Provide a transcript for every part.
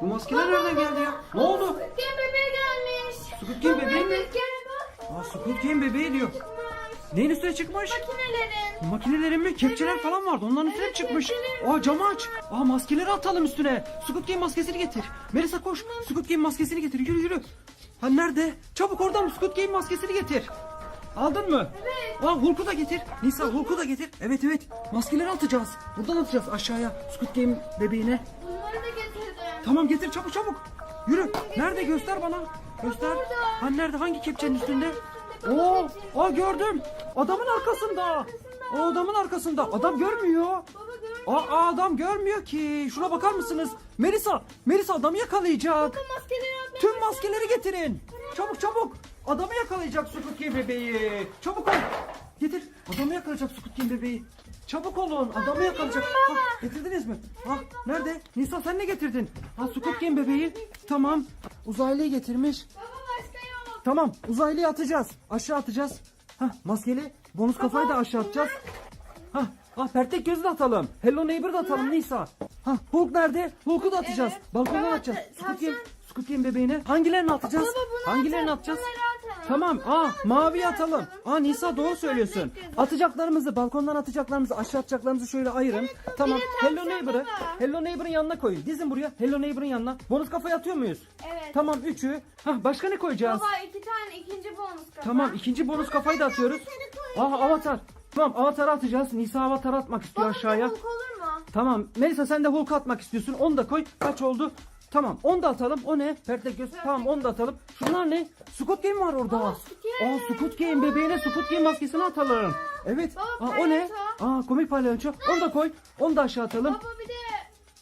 Bu maskeler nereden geldi ya? Ne oldu? Gel bebeğe gelmiş. Squid Game bebeği mi? Aa Squid Game bebeği diyor. Neyin üstüne çıkmış? Makinelerin. Makinelerin mi? Kepçeler falan vardı. Onların üstüne mi çıkmış. Aa camı aç. Aa maskeleri atalım üstüne. Squid Game maskesini getir. Melisa koş. Squid Game maskesini getir. Yürü yürü. Ha nerede? Çabuk oradan Squid Game maskesini getir. Aldın mı? Evet. Aa Hulk'u da getir. Nisa Hulk'u da getir. Evet evet. Maskeleri atacağız. Buradan atacağız aşağıya. Squid Game bebeğine. Bunları da getirdim. Tamam getir çabuk çabuk. Yürü. Nerede göster bana. Göster. Ha nerede? Hangi kepçenin üstünde? Oo, aa gördüm. Adamın arkasında. O adamın arkasında. Adam görmüyor. Aa adam görmüyor ki. Şuna bakar mısınız? Melisa, Melisa adamı yakalayacak. Tüm maskeleri getirin. Çabuk çabuk. Adamı yakalayacak Squid Game bebeği. Çabuk ol. Getir. Adamı yakalayacak Squid Game bebeği. Çabuk olun. Adamı yakalayacak. Ha, getirdiniz mi? Ha, nerede? Nisa sen ne getirdin? Ha Squid Game bebeği. Tamam. Uzaylıyı getirmiş. Baba başka yok. Tamam. Uzaylıyı atacağız. Aşağı atacağız. Ha maskeli. Bonus kafayı da aşağı atacağız. Ha, ah pertek gözü de atalım. Hello Neighbor da atalım Nisa. Ha Hulk nerede? Hulk'u da atacağız. Evet. Balkondan Baba, atacağız. tavşan. Squid Game, Squid Game bebeğine. Hangilerini atacağız? Baba bunu Hangilerini atalım, atacağız? bunları. Tamam. Aa mavi atalım. Aa Nisa doğru söylüyorsun. Atacaklarımızı balkondan atacaklarımızı aşağı atacaklarımızı şöyle ayırın. Tamam. Hello Neighbor'ı. Hello Neighbor'ın yanına koyun. Dizin buraya. Hello Neighbor'ın yanına. Bonus kafayı atıyor muyuz? Evet. Tamam üçü. Hah başka ne koyacağız? Baba iki tane ikinci bonus kafa. Tamam ikinci bonus kafayı da atıyoruz. Aha avatar. Tamam avatarı atacağız. Nisa avatar atmak istiyor Baba aşağıya. Hulk olur mu? Tamam. Melisa sen de Hulk atmak istiyorsun. Onu da koy. Kaç oldu? Tamam. Onu da atalım. O ne? Pertek göz. Tamam onu da atalım. Şunlar ne? Squid Game var orada. Aa, Squid Squid Game bebeğine Squid Game maskesini atalım. Evet. Baba, Aa, o ne? palyaço. Aa komik palyaço. Onu da koy. Onu da aşağı atalım. Baba bir de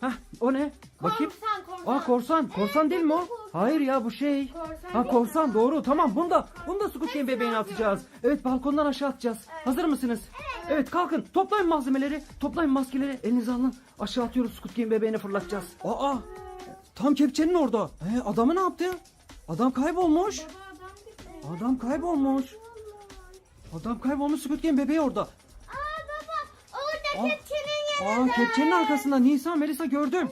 Hah o ne? Bakayım. korsan korsan. Aa korsan. Korsan değil mi o? Hayır ya bu şey. Korsan Ha değil korsan doğru. Tamam bunu da bunu da Squid Game bebeğine atacağız. Evet balkondan aşağı atacağız. Hazır mısınız? Evet kalkın. Toplayın malzemeleri. Toplayın maskeleri. Elinize alın. Aşağı atıyoruz Squid Game bebeğine fırlatacağız. Aa. Tam kepçenin orada. Ee, adamı ne yaptı? Adam kaybolmuş. Baba adam kaybolmuş. Adam kaybolmuş Squid Game bebeği orada. Aa baba orada Aa. kepçenin Aa kepçenin arkasında Nisa Melisa gördüm.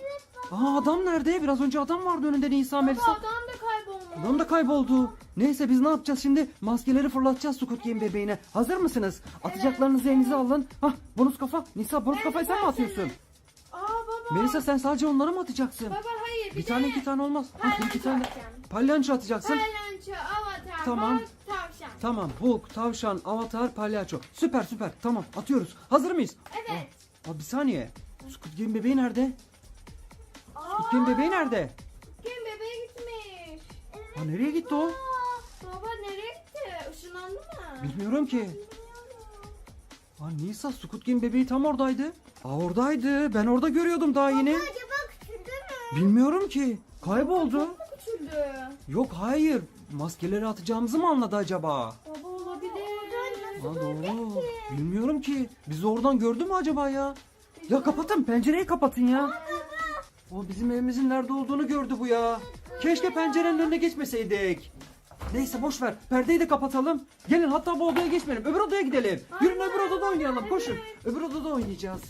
Aa adam nerede? Biraz önce adam vardı önünde Nisa Melisa. Baba adam da kaybolmuş. Adam da kayboldu. Neyse biz ne yapacağız şimdi? Maskeleri fırlatacağız Squid Game bebeğine. Hazır mısınız? Atacaklarınızı elinize alın. Hah bonus kafa. Nisa bonus kafayı sen mi atıyorsun? Baba. Melisa sen sadece onları mı atacaksın? Baba hayır bir, Bir tane iki tane olmaz. Bir iki Palyaço tane. atacağım. Palyanço atacaksın. Palyanço, avatar, Tamam. Hulk, tavşan. Tamam Hulk, tavşan, avatar, palyaço. Süper süper. Tamam atıyoruz. Hazır mıyız? Evet. Aa, bir saniye. Squid Game bebeği nerede? Aa, Squid Game bebeği nerede? Kim bebeğe gitmiş. Aa, nereye gitti o? Aa, baba nereye gitti? Işınlandı mı? Bilmiyorum ki. Aa, Nisa Squid Game bebeği tam oradaydı. Aa oradaydı. Ben orada görüyordum daha yeni. Acaba küçüldü mü? Bilmiyorum ki. Kayboldu. Küçüldü. Yok hayır. Maskeleri atacağımızı mı anladı acaba? Baba olabilir. Aa, doğru. Bilmiyorum ki. Bizi oradan gördü mü acaba ya? Ya kapatın pencereyi kapatın ya. O bizim evimizin nerede olduğunu gördü bu ya. Keşke pencerenin önüne geçmeseydik. Neyse boş ver. Perdeyi de kapatalım. Gelin hatta bu odaya geçmeyelim. Öbür odaya gidelim. Yürün öbür odada oynayalım. Koşun. Öbür odada oynayacağız.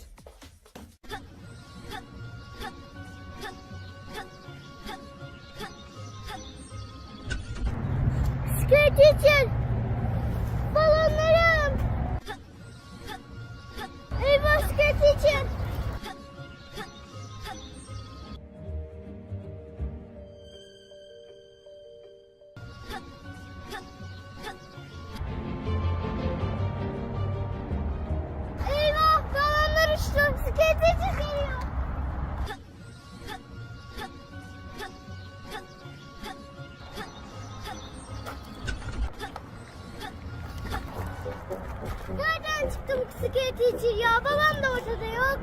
Fatih ya babam da ortada yok.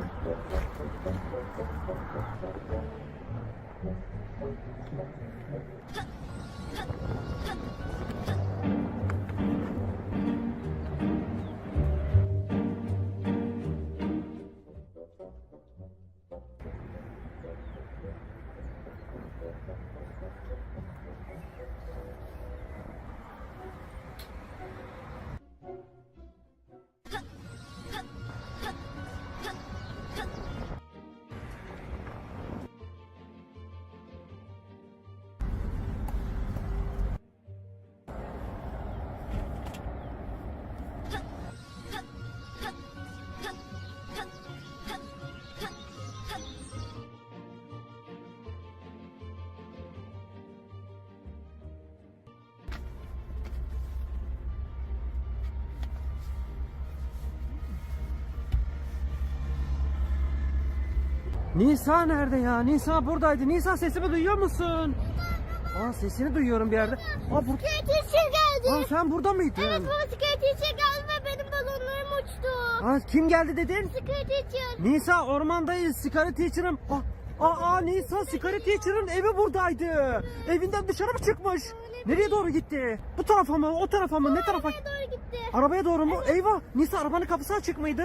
Nisa nerede ya? Nisa buradaydı. Nisa sesimi duyuyor musun? Aa sesini duyuyorum bir yerde. Aa, bur- teacher geldi. Aa sen burada mıydın? Evet baba teacher geldi ve benim balonlarım uçtu. Aa, kim geldi dedin? Teacher. Nisa ormandayız. Sigara teacher'ım. Aa, aa, aa, Nisa sigara teacher'ın evi buradaydı. Evinden dışarı mı çıkmış? Nereye doğru gitti? Bu tarafa mı? O tarafa mı? Ne tarafa? Arabaya doğru gitti. Arabaya doğru mu? Eyvah! Nisa arabanın kapısı açık mıydı?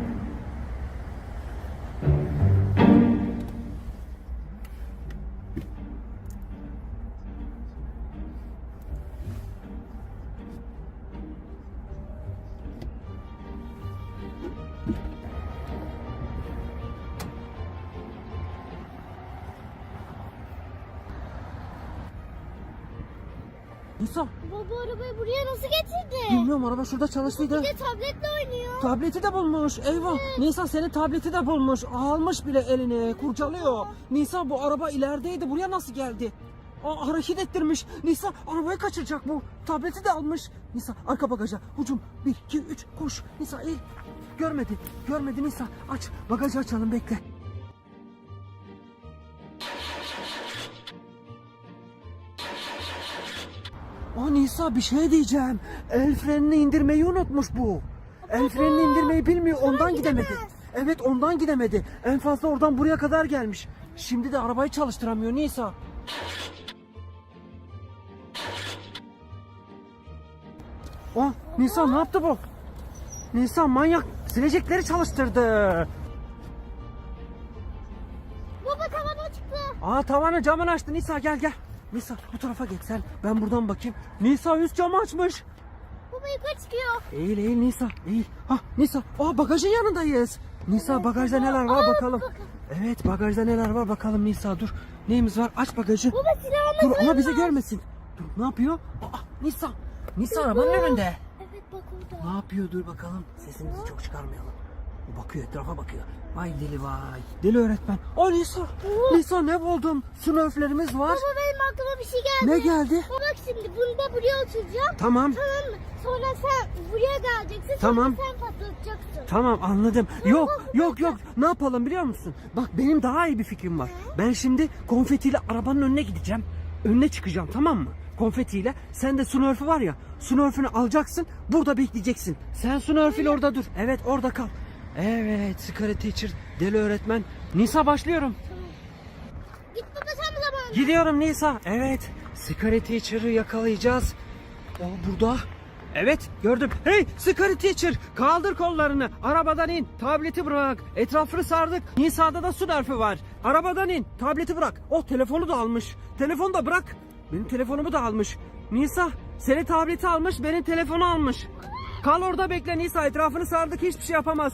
Nisa Baba arabayı buraya nasıl getirdi? bilmiyorum araba şurada çalıştıydı. Bir de tabletle oynuyor. Tableti de bulmuş. Eyvah. Nisa senin tableti de bulmuş. Almış bile eline. Kurcalıyor. Nisa bu araba ilerideydi. Buraya nasıl geldi? Aa, hareket ettirmiş. Nisa arabayı kaçıracak bu. Tableti de almış. Nisa arka bagaja. Hucum. Bir, iki, üç. Koş. Nisa eğil. Görmedi. Görmedi Nisa. Aç. Bagajı açalım bekle. Aa Nisa bir şey diyeceğim. El frenini indirmeyi unutmuş bu. El frenini indirmeyi bilmiyor. Ondan gidemedi. Evet ondan gidemedi. En fazla oradan buraya kadar gelmiş. Şimdi de arabayı çalıştıramıyor Nisa. Aa Nisa ne yaptı bu? Nisa manyak silecekleri çalıştırdı. Baba tavana çıktı. Aa tavanı camını açtı Nisa gel gel. Nisa bu tarafa geç sen. Ben buradan bakayım. Nisa üst camı açmış. Baba yukarı çıkıyor. Eğil eğil Nisa eğil. Ha Nisa aa bagajın yanındayız. Nisa bagajda neler var Aa, bakalım. bakın. Evet bagajda neler var bakalım Nisa dur. Neyimiz var aç bagajı. Baba silahımız Dur ama var. bizi görmesin. Dur ne yapıyor? Aa Nisa. Nisa arabanın önünde. Evet bak orada. Ne yapıyor dur bakalım. Sesimizi çok çıkarmayalım. O bakıyor etrafa bakıyor. Vay deli vay. Deli öğretmen. Aa Nisa. Nisa ne buldum? Smurflerimiz var. Baba benim aklıma bir şey geldi. Ne geldi? Bak şimdi bunda buraya oturacağım. Tamam. Tamam mı? Sonra sen buraya geleceksin. Tamam. Sonra sen patlatacaksın. Tamam anladım. Yok yok yok. Ne yapalım biliyor musun? Bak benim daha iyi bir fikrim var. Ben şimdi konfetiyle arabanın önüne gideceğim. Önüne çıkacağım tamam mı? Konfetiyle. Sen de Smurf'ü var ya. Smurf'ünü alacaksın. Burada bekleyeceksin. Sen Smurf'üyle orada dur. Evet orada kal. Evet Secret Teacher. Deli öğretmen. Nisa başlıyorum. Git baba sen bu zaman. Gidiyorum Nisa. Evet. Secret Teacher'ı yakalayacağız. O burada. Evet gördüm. Hey Secret Teacher kaldır kollarını. Arabadan in. Tableti bırak. Etrafını sardık. Nisa'da da su nerfü var. Arabadan in. Tableti bırak. Oh telefonu da almış. Telefonu da bırak. Benim telefonumu da almış. Nisa senin tableti almış benim telefonu almış. Kal orada bekle Nisa etrafını sardık hiçbir şey yapamaz.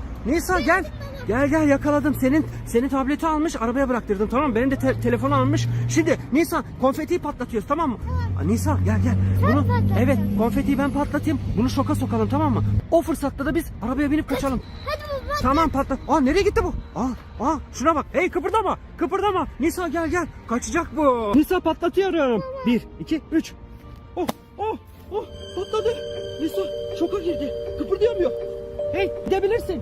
Nisa gel. Gel gel yakaladım. Senin senin tableti almış arabaya bıraktırdım tamam mı? Benim de te- telefonu almış. Şimdi Nisa konfetiyi patlatıyoruz tamam mı? Aa, Nisa gel gel. Bunu patlat. evet konfetiyi ben patlatayım. Bunu şoka sokalım tamam mı? O fırsatta da biz arabaya binip kaçalım. Hadi baba. Tamam patlat. Aa nereye gitti bu? Aa, aa şuna bak. Hey kıpırdama. Kıpırdama. Nisa gel gel. Kaçacak bu. Nisa patlatıyorum. Bir, iki, üç. Oh, oh, oh patladı. Nisa şoka girdi. Kıpırdayamıyor. Hey gidebilirsin.